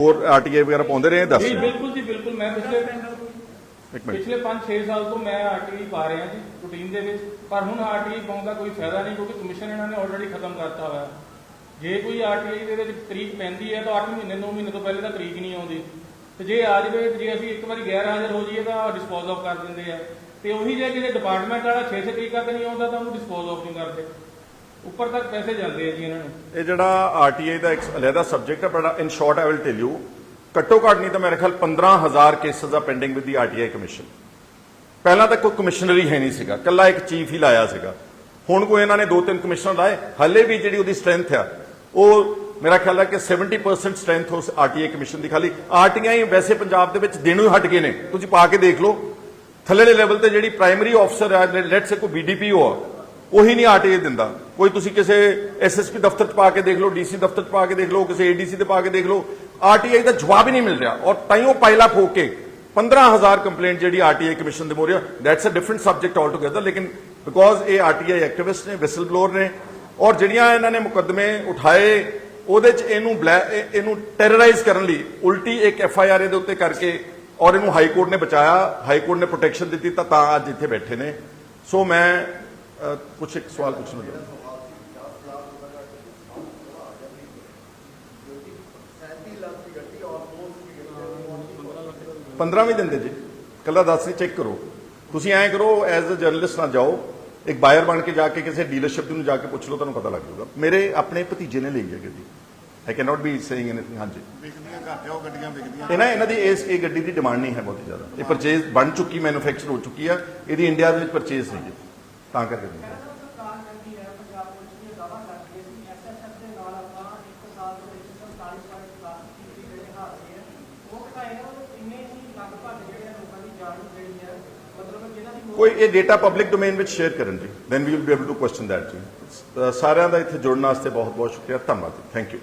ਹੋਰ ਆਰਟੀਆਈ ਵਗੈਰਾ ਪਾਉਂਦੇ ਰਹੇ? ਦੱਸ। ਜੀ ਬਿਲਕੁਲ ਜੀ ਬਿਲਕੁਲ। ਮੈਂ ਪਿਛਲੇ ਇੱਕ ਮਿੰਟ। ਪਿਛਲੇ 5-6 ਸਾਲ ਤੋਂ ਮੈਂ ਆਰਟੀਆਈ ਪਾ ਰਿਹਾ ਜੀ ਰੂਟੀਨ ਦੇ ਵਿੱਚ। ਪਰ ਹੁਣ ਆਰਟੀਆਈ ਪਾਉਣ ਦਾ ਕੋਈ ਫਾਇਦਾ ਨਹੀਂ ਕਿਉਂਕਿ ਕਮਿਸ਼ਨ ਇਹਨਾਂ ਨੇ ਆਲਰੇਡੀ ਖਤਮ ਕਰਤਾ ਹੋਇਆ। ਜੇ ਕੋਈ ਆਰਟੀਆਈ ਦੇ ਵਿੱਚ ਤਰੀਕ ਪੈਂਦੀ ਹੈ ਤਾਂ 8 ਮਹੀਨੇ 9 ਮਹੀਨੇ ਤੋਂ ਪਹਿਲੇ ਤਾਂ ਤਰੀਕ ਨਹੀਂ ਆਉਂਦੀ। ਤੇ ਜੇ ਆ ਜਾਵੇ ਜੇ ਅਸੀਂ ਇੱਕ ਵਾਰੀ ਗੈਰ ਹਾਜ਼ਰ ਹੋ ਜਾਈਏ ਤਾਂ ਡਿਸਪੋਜ਼ ਆਫ ਕਰ ਦਿੰਦੇ ਆ। ਤੇ ਉਹੀ ਜੇ ਕਿਸੇ ਡਿਪਾਰਟਮੈਂਟ ਵਾਲਾ 6-6 ਤਰੀਕਾਂ ਤੇ ਨਹੀਂ ਆਉਂਦਾ ਤਾਂ ਉਹਨੂੰ ਡਿਸਪੋਜ਼ ਆਫ ਨਹੀਂ ਕਰਦੇ? ਉੱਪਰ ਤੱਕ ਪੈਸੇ ਜਾਂਦੇ ਆ ਜੀ ਇਹਨਾਂ ਨੂੰ। ਇਹ ਜਿਹੜਾ ਆਰਟੀਆਈ ਦਾ ਇੱਕ ਅਲੱਗਾ ਸਬਜੈਕਟ ਹੈ but in short I will tell you ਘੱਟੋ ਘੱਟ ਨਹੀਂ ਤਾਂ ਮੇਰੇ ਖਿਆਲ 15000 ਕੇਸਸ ਆ pending with the RTI commission ਪਹਿਲਾਂ ਤਾਂ ਕੋਈ ਕਮਿਸ਼ਨਰ ਹੈ ਨਹੀਂ ਸੀਗਾ ਕੱਲਾ ਇੱਕ ਚੀਫ ਹੀ ਲਾਇਆ ਸੀਗਾ। ਹੁਣ ਕੋਈ ਇਹਨਾਂ ਨੇ ਦੋ ਤਿੰਨ ਕਮਿਸ਼ਨਰ ਲਾਏ, ਹੱਲੇ ਵੀ ਜਿਹੜੀ ਉਹਦੀ ਸਟਰੈਂਥ ਆ, ਉਹ ਮੇਰਾ ਖਿਆਲ ਹੈ ਕਿ 70% ਸਟਰੈਂਥ ਉਸ ਆਰਟੀਆਈ ਕਮਿਸ਼ਨ ਦੀ ਖਾਲੀ। ਆਰਟੀਆਈ ਵੈਸੇ ਪੰਜਾਬ ਦੇ ਵਿੱਚ ਦਿਨੋਂ ਹੀ ਹਟ ਗਏ ਨੇ, ਤੁਸੀਂ ਪਾ ਕੇ ਦੇਖ ਲਓ। ਥੱਲੇਲੇ ਲੈਵਲ ਤੇ ਜਿਹੜੀ ਪ੍ਰਾਇਮਰੀ ਆਫਸਰ ਹੈ ਲੈਟਸ ਸੇ ਕੋਈ ਬੀਡੀਪੀਓ ਆ ਉਹੀ ਨਹੀਂ ਆਰਟੀਆਈ ਦਿੰਦਾ। ਕੋਈ ਤੁਸੀਂ ਕਿਸੇ ਐਸਐਸਪੀ ਦਫ਼ਤਰ 'ਚ ਪਾ ਕੇ ਦੇਖ ਲਓ ਡੀਸੀ ਦਫ਼ਤਰ 'ਚ ਪਾ ਕੇ ਦੇਖ ਲਓ, ਕਿਸੇ ਏਡੀਸੀ ਤੇ ਪਾ ਕੇ ਦੇਖ ਲਓ, ਆਰਟੀਆਈ ਦਾ ਜਵਾਬ ਹੀ ਨਹੀਂ ਮਿਲ ਰਿਹਾ। ਔਰ ਤਾਈਓ ਪਾਇਲਾ ਹੋ ਕੇ 15000 ਕੰਪਲੇਂਟ ਜਿਹੜੀ ਆਰਟੀਆਈ ਕਮਿਸ਼ਨ ਦੇ Morya that's a different subject all together ਲੇਕਿਨ ਬਿਕੋਜ਼ ਇਹ ਆਰਟੀਆਈ ਐਕਟਿਵਿਸਟ ਨੇ ਵਿਸਲ ਬਲੋਰ ਨੇ, ਔਰ ਜਿਹੜੀਆਂ ਇਹਨਾਂ ਨੇ ਮੁਕੱਦਮੇ ਉਠਾਏ, ਉਹਦੇ 'ਚ ਇਹਨੂੰ ਬਲੈ- ਇਹਨੂੰ ਟੈਰਰਾਈਜ਼ ਕਰਨ ਲਈ ਉਲਟੀ ਇੱਕ ਐਫ ਆਈ ਆਰ ਦੇ ਉੱਤੇ ਕਰਕੇ ਔਰ ਇਹਨੂੰ ਹਾਈ ਕੋਰਟ ਨੇ ਬਚਾਇਆ, ਹਾਈ ਕੋਰਟ ਨੇ ਪ੍ਰੋਟੈਕਸ਼ਨ ਦਿੱਤੀ ਤਾਂ ਅੱਜ ਇੱਥੇ ਬੈਠੇ ਨੇ। ਸੋ ਮੈਂ ਅ, ਇੱਕ ਸਵਾਲ ਪੁੱਛਣਾ ਚਾਹੁੰਦਾ 15 ਵੀ ਦਿੰਦੇ ਜੀ ਕੱਲਾ ਦੱਸ ਨਹੀਂ ਚੈੱਕ ਕਰੋ ਤੁਸੀਂ ਐਂ ਕਰੋ ਐਜ਼ ਅ ਜਰਨਲਿਸਟ ਨਾ ਜਾਓ ਇੱਕ ਬਾਇਰ ਬਣ ਕੇ ਜਾ ਕੇ ਕਿਸੇ ਡੀਲਰਸ਼ਿਪ ਨੂੰ ਜਾ ਕੇ ਪੁੱਛ ਲਓ ਤੁਹਾਨੂੰ ਪਤਾ ਲੱਗ ਜਾਊਗਾ ਮੇਰੇ ਆਪਣੇ ਭਤੀਜੇ ਨੇ ਲਈ ਹੈ ਗੱਡੀ I can not be saying anything ਹਾਂਜੀ ਵਿਕਦੀਆਂ ਘੱਟ ਆ ਉਹ ਗੱਡੀਆਂ ਵਿਕਦੀਆਂ ਇਹ ਨਾ ਇਹਨਾਂ ਦੀ ਇਸ ਇਹ ਗੱਡੀ ਦੀ ਡਿਮਾਂਡ ਨਹੀਂ ਹੈ ਬਹੁਤ ਜ਼ਿਆਦਾ ਇਹ ਪਰਚੇਜ਼ ਬਣ ਚੁੱਕੀ ਮੈਨੂਫੈਕਚਰ ਹੋ ਚੁੱਕੀ ਆ ਇਹਦੀ ਇੰਡੀਆ ਦੇ ਵਿੱਚ ਪਰਚੇਜ਼ ਨਹੀਂ ਹੈ ਤਾਂ ਕਰਕੇ ਨਹੀਂ ਹੈ। ਸਰਕਾਰ ਕਹਿੰਦੀ ਹੈ ਪੰਜਾਬ ਪੁਲਿਸ ਨੇ ਦਾਅਵਾ ਕਰਦੀ ਹੈ ਕਿ ਐਸਐਸਐਫ ਦੇ ਨਾਲ ਆਪਾਂ ਇੱਕ ਸਾਲ ਦੇ ਵਿੱਚ 47.10 ਕੀਤੀ ਜਿਹੜੇ ਹਾਦਸੇ ਹੈ ਉਹ ਘਟਾਏ ਆ ਉਹ ਇੰਨੇ ਹੀ ਲਗਭਗ ਜਿਹੜੇ ਆ ਲੋਕਾਂ ਦੀ ਜਾਨ ਜਿਹੜੀ ਹੈ ਮਤਲਬ ਜਿਹਨਾਂ ਦੀ ਮੌਤ ਕੋਈ ਇਹ ਡੇਟਾ ਪਬਲਿਕ ਡੋਮੇਨ ਵਿੱਚ ਸ਼ੇਅਰ ਕਰਨ ਜੀ then we will be able to question that ਜੀ। ਸਾਰਿਆਂ ਦਾ ਇੱਥੇ ਜੁੜਨ ਵਾਸਤੇ ਬਹੁਤ ਬਹੁਤ ਸ਼ੁਕਰੀਆ ਧੰਨਵਾਦ ਜੀ। Thank you